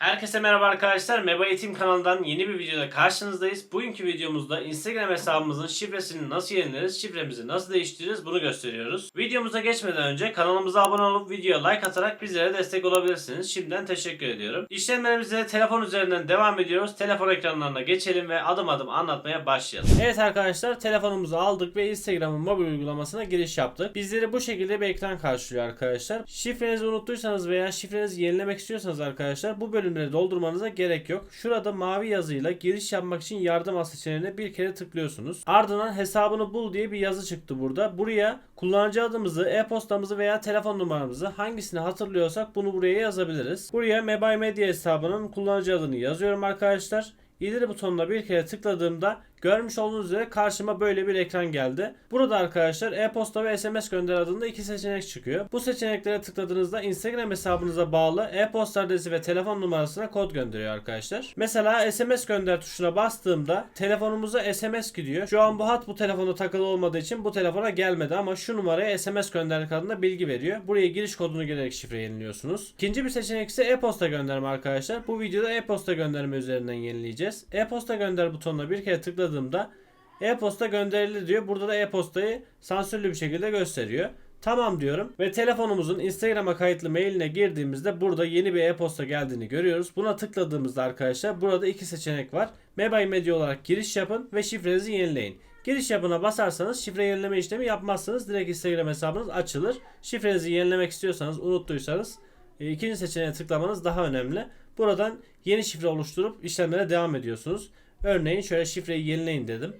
Herkese merhaba arkadaşlar. Meba Eğitim kanalından yeni bir videoda karşınızdayız. Bugünkü videomuzda Instagram hesabımızın şifresini nasıl yenileriz, şifremizi nasıl değiştiririz bunu gösteriyoruz. Videomuza geçmeden önce kanalımıza abone olup videoya like atarak bizlere destek olabilirsiniz. Şimdiden teşekkür ediyorum. İşlemlerimize telefon üzerinden devam ediyoruz. Telefon ekranlarına geçelim ve adım adım anlatmaya başlayalım. Evet arkadaşlar telefonumuzu aldık ve Instagram'ın mobil uygulamasına giriş yaptık. Bizleri bu şekilde bir ekran karşılıyor arkadaşlar. Şifrenizi unuttuysanız veya şifrenizi yenilemek istiyorsanız arkadaşlar bu bölümleri doldurmanıza gerek yok. Şurada mavi yazıyla giriş yapmak için yardım as seçeneğine bir kere tıklıyorsunuz. Ardından hesabını bul diye bir yazı çıktı burada. Buraya kullanıcı adımızı, e-postamızı veya telefon numaramızı hangisini hatırlıyorsak bunu buraya yazabiliriz. Buraya Mebay Medya hesabının kullanıcı adını yazıyorum arkadaşlar. İleri butonuna bir kere tıkladığımda görmüş olduğunuz üzere karşıma böyle bir ekran geldi. Burada arkadaşlar e-posta ve SMS gönder adında iki seçenek çıkıyor. Bu seçeneklere tıkladığınızda Instagram hesabınıza bağlı e-posta adresi ve telefon numarasına kod gönderiyor arkadaşlar. Mesela SMS gönder tuşuna bastığımda telefonumuza SMS gidiyor. Şu an bu hat bu telefona takılı olmadığı için bu telefona gelmedi ama şu numaraya SMS gönderdik adında bilgi veriyor. Buraya giriş kodunu girerek şifre yeniliyorsunuz. İkinci bir seçenek ise e-posta gönderme arkadaşlar. Bu videoda e-posta gönderme üzerinden yenileyeceğiz. E-posta gönder butonuna bir kere tıkladığımda e-posta gönderildi diyor. Burada da e-postayı sansürlü bir şekilde gösteriyor. Tamam diyorum ve telefonumuzun Instagram'a kayıtlı mailine girdiğimizde burada yeni bir e-posta geldiğini görüyoruz. Buna tıkladığımızda arkadaşlar burada iki seçenek var. Mebay Medya olarak giriş yapın ve şifrenizi yenileyin. Giriş yapına basarsanız şifre yenileme işlemi yapmazsınız. Direkt Instagram hesabınız açılır. Şifrenizi yenilemek istiyorsanız unuttuysanız e, ikinci seçeneğe tıklamanız daha önemli. Buradan yeni şifre oluşturup işlemlere devam ediyorsunuz. Örneğin şöyle şifreyi yenileyin dedim.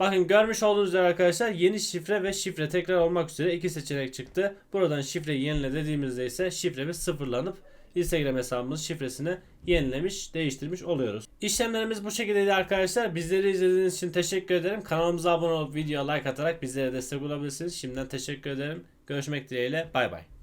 Bakın görmüş olduğunuz üzere arkadaşlar yeni şifre ve şifre tekrar olmak üzere iki seçenek çıktı. Buradan şifreyi yenile dediğimizde ise şifremiz sıfırlanıp Instagram hesabımız şifresini yenilemiş, değiştirmiş oluyoruz. İşlemlerimiz bu şekildeydi arkadaşlar. Bizleri izlediğiniz için teşekkür ederim. Kanalımıza abone olup videoya like atarak bizlere destek olabilirsiniz. Şimdiden teşekkür ederim. Görüşmek dileğiyle. Bay bay.